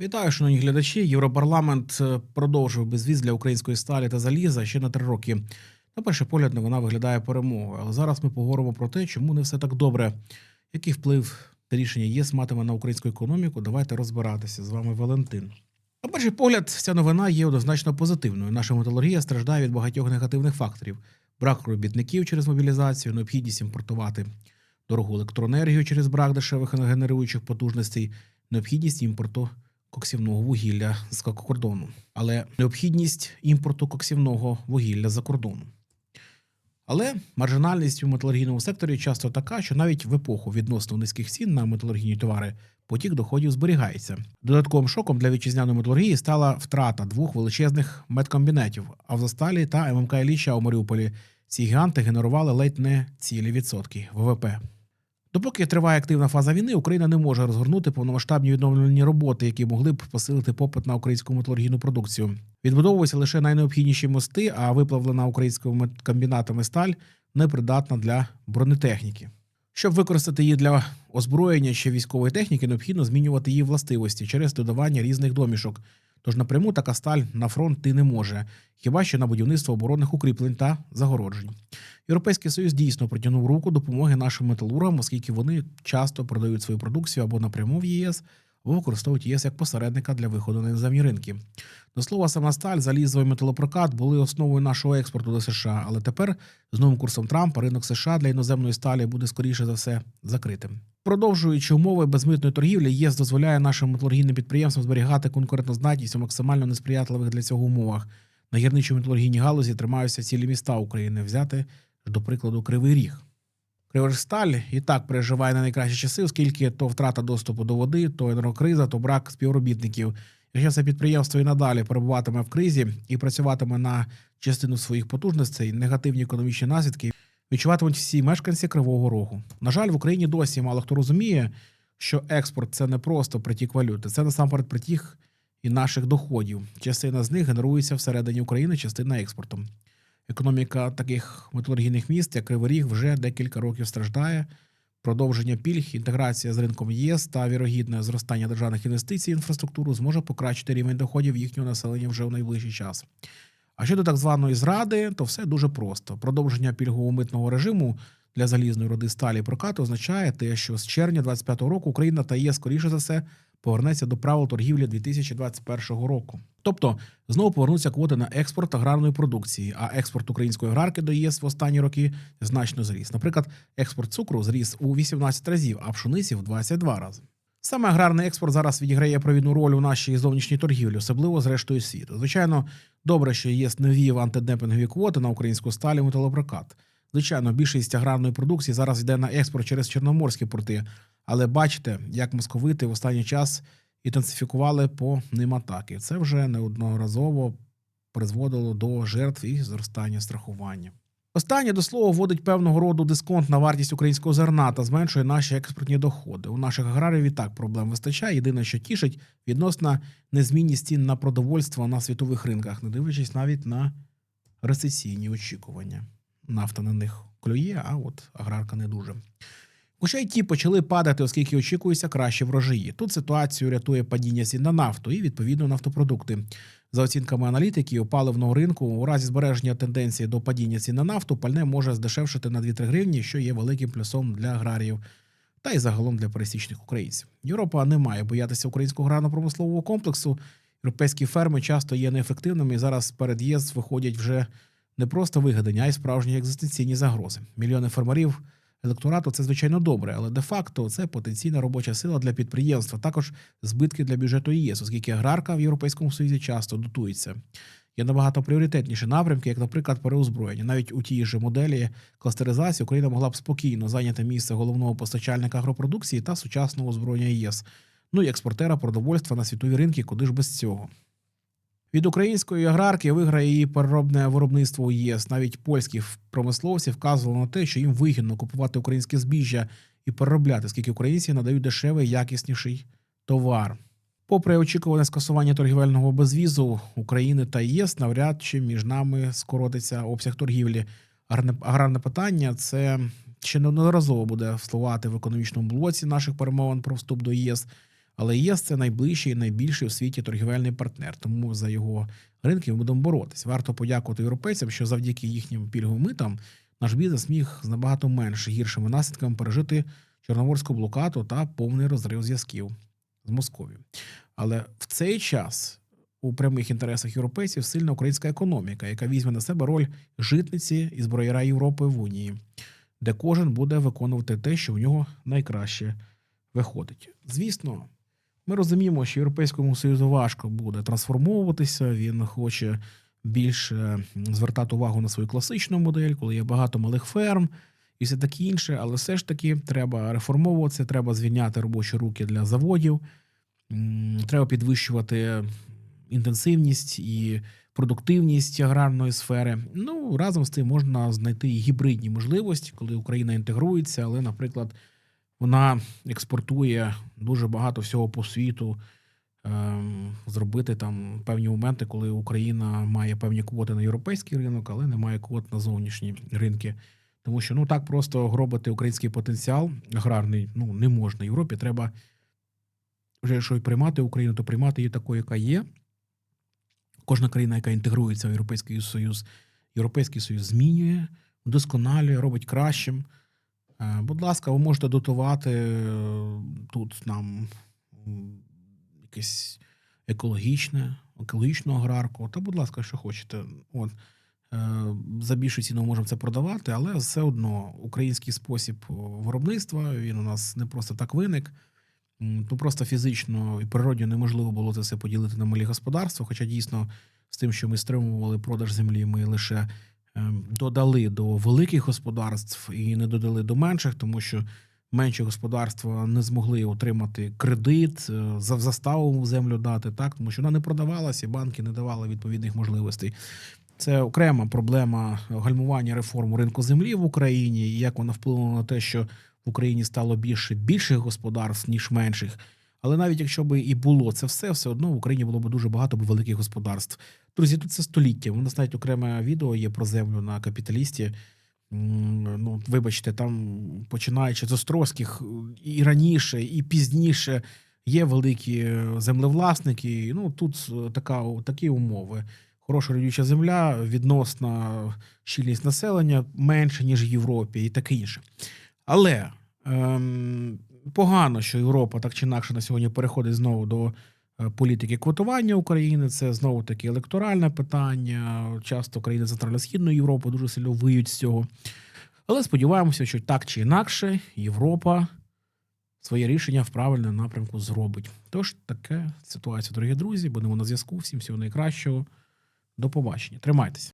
Вітаю, шановні глядачі. Європарламент е, продовжив безвіз для української сталі та заліза ще на три роки. На перший погляд, новина виглядає перемогою. Але зараз ми поговоримо про те, чому не все так добре. Який вплив це рішення ЄС матиме на українську економіку? Давайте розбиратися. З вами Валентин. На перший погляд, ця новина є однозначно позитивною. Наша металургія страждає від багатьох негативних факторів: брак робітників через мобілізацію, необхідність імпортувати дорогу електроенергію через брак дешевих генеруючих потужностей, необхідність імпорту коксівного вугілля з кордону, але необхідність імпорту коксівного вугілля за кордону. Але маржинальність у металургійному секторі часто така, що навіть в епоху відносно низьких цін на металургійні товари потік доходів зберігається. Додатковим шоком для вітчизняної металургії стала втрата двох величезних медкомбінетів Авзосталі та ММК Ілліча у Маріуполі. Ці гіганти генерували ледь не цілі відсотки ВВП. Допоки триває активна фаза війни, Україна не може розгорнути повномасштабні відновлені роботи, які могли б посилити попит на українську металургійну продукцію. Відбудовуються лише найнеобхідніші мости, а виплавлена українськими комбінатами сталь непридатна для бронетехніки. Щоб використати її для озброєння ще військової техніки, необхідно змінювати її властивості через додавання різних домішок. Тож напряму така сталь на фронт ти не може, хіба що на будівництво оборонних укріплень та загороджень. Європейський союз дійсно протягнув руку допомоги нашим металургам, оскільки вони часто продають свою продукцію або напряму в ЄС, використовують ЄС як посередника для виходу на іноземні ринки. До слова, сама сталь, залізо і металопрокат були основою нашого експорту до США, але тепер з новим курсом Трампа ринок США для іноземної сталі буде скоріше за все закритим. Продовжуючи умови безмитної торгівлі, ЄС дозволяє нашим металургійним підприємствам зберігати конкурентоздатність у максимально несприятливих для цього умовах. На гірничо-металургійній галузі тримаються цілі міста України. Взяти до прикладу Кривий Ріг. Криворіжсталь і так переживає на найкращі часи, оскільки то втрата доступу до води, то енергокриза, то брак співробітників. Якщо це підприємство і надалі перебуватиме в кризі і працюватиме на частину своїх потужностей, негативні економічні наслідки відчуватимуть всі мешканці Кривого Рогу. На жаль, в Україні досі мало хто розуміє, що експорт це не просто притік валюти, це насамперед притік і наших доходів. Частина з них генерується всередині України, частина експортом. Економіка таких металургійних міст, як Кривий вже декілька років страждає. Продовження пільг, інтеграція з ринком ЄС та вірогідне зростання державних інвестицій в інфраструктуру зможе покращити рівень доходів їхнього населення вже у найближчий час. А щодо так званої зради, то все дуже просто. Продовження пільгового митного режиму для залізної роди сталі прокату означає те, що з червня 2025 року Україна та ЄС, скоріше за все, повернеться до правил торгівлі 2021 року. Тобто знову повернуться квоти на експорт аграрної продукції, а експорт української аграрки до ЄС в останні роки значно зріс. Наприклад, експорт цукру зріс у 18 разів, а пшениці в 22 рази. Саме аграрний експорт зараз відіграє провідну роль у нашій зовнішній торгівлі, особливо з рештою світу. Звичайно, добре, що ЄС не ввів антидемпінгові квоти на українську сталь і металопрокат. Звичайно, більшість аграрної продукції зараз йде на експорт через чорноморські порти, але бачите, як московити в останній час інтенсифікували по ним атаки. Це вже неодноразово призводило до жертв і зростання страхування. Останнє до слова вводить певного роду дисконт на вартість українського зерна та зменшує наші експортні доходи. У наших аграрів і так проблем вистачає. Єдине, що тішить, відносна незмінність цін на продовольство на світових ринках, не дивлячись навіть на рецесійні очікування. Нафта на них клює, а от аграрка не дуже. Хоча ті почали падати, оскільки очікуються кращі врожаї. Тут ситуацію рятує падіння цін на нафту і відповідно нафтопродукти. За оцінками аналітиків паливного ринку, у разі збереження тенденції до падіння цін на нафту, пальне може здешевшити на 2-3 гривні, що є великим плюсом для аграріїв та й загалом для пересічних українців. Європа не має боятися українського аграрно-промислового комплексу. Європейські ферми часто є неефективними і зараз перед ЄС виходять вже не просто вигадані, а й справжні екзистенційні загрози. Мільйони фермерів електорату це звичайно добре, але де-факто це потенційна робоча сила для підприємства, також збитки для бюджету ЄС, оскільки аграрка в Європейському Союзі часто дотується. Є набагато пріоритетніші напрямки, як, наприклад, переозброєння. Навіть у тій же моделі кластеризації Україна могла б спокійно зайняти місце головного постачальника агропродукції та сучасного озброєння ЄС, ну і експортера продовольства на світові ринки, куди ж без цього. Від української аграрки виграє її переробне виробництво у ЄС. Навіть польські промисловці вказували на те, що їм вигідно купувати українське збіжжя і переробляти, скільки українці надають дешевий, якісніший товар. Попри очікуване скасування торгівельного безвізу України та ЄС, навряд чи між нами скоротиться обсяг торгівлі. Аграрне, питання це ще неодноразово буде впливати в економічному блоці наших перемовин про вступ до ЄС. Але ЄС це найближчий і найбільший у світі торгівельний партнер. Тому за його ринки ми будемо боротись. Варто подякувати європейцям, що завдяки їхнім пільговим митам наш бізнес міг з набагато менш гіршими наслідками пережити чорноморську блокаду та повний розрив зв'язків з Московією. Але в цей час у прямих інтересах європейців сильна українська економіка, яка візьме на себе роль житниці і зброєра Європи в Унії, де кожен буде виконувати те, що в нього найкраще виходить. Звісно, ми розуміємо, що Європейському Союзу важко буде трансформовуватися. Він хоче більше звертати увагу на свою класичну модель, коли є багато малих ферм і все таке інше. Але все ж таки треба реформовуватися, треба звільняти робочі руки для заводів, треба підвищувати інтенсивність і продуктивність аграрної сфери. Ну разом з тим можна знайти гібридні можливості, коли Україна інтегрується, але, наприклад, вона експортує дуже багато всього по світу. ем, Зробити там певні моменти, коли Україна має певні квоти на європейський ринок, але не має квот на зовнішні ринки. Тому що ну так просто гробити український потенціал аграрний ну не можна. Європі треба вже якщо й приймати Україну, то приймати її такою, яка є. Кожна країна, яка інтегрується в Європейський Союз, Європейський Союз змінює, вдосконалює, робить кращим. Е, Будь ласка, ви можете дотувати е, тут нам якесь екологічне, екологічну аграрку. Та, будь ласка, що хочете. От. Е, За більшу ціну можемо це продавати, але все одно український спосіб виробництва він у нас не просто так виник. Ну просто фізично і природньо неможливо було це все поділити на малі господарства. Хоча дійсно з тим, що ми стримували продаж землі, ми лише додали до великих господарств і не додали до менших, тому що менші господарства не змогли отримати кредит, е, за заставу землю дати, так тому що вона не продавалася, банки не давали відповідних можливостей. Це окрема проблема гальмування реформ ринку землі в Україні, і як вона вплинула на те, що в Україні стало більше більших господарств, ніж менших. Але навіть якщо би і було це все, все одно в Україні було б дуже багато б великих господарств. Друзі, тут це століття. У нас навіть окреме відео є про землю на капіталісті. Ну, вибачте, там починаючи з Острозьких і раніше, і пізніше є великі землевласники. Ну тут е, така такі умови. Хороша родюча земля, відносна щільність населення менше, ніж в Європі, і таке інше. Але ем, погано, що Європа так чи інакше на сьогодні переходить знову до е, політики квотування України. Це знову таки електоральне питання. Часто країни Центрально-Східної Європи дуже сильно виють з цього. Але сподіваємося, що так чи інакше Європа своє рішення в правильному напрямку зробить. Тож таке ситуація, дорогі друзі. Будемо на зв'язку. Всім всього найкращого. До побачення. Тримайтеся.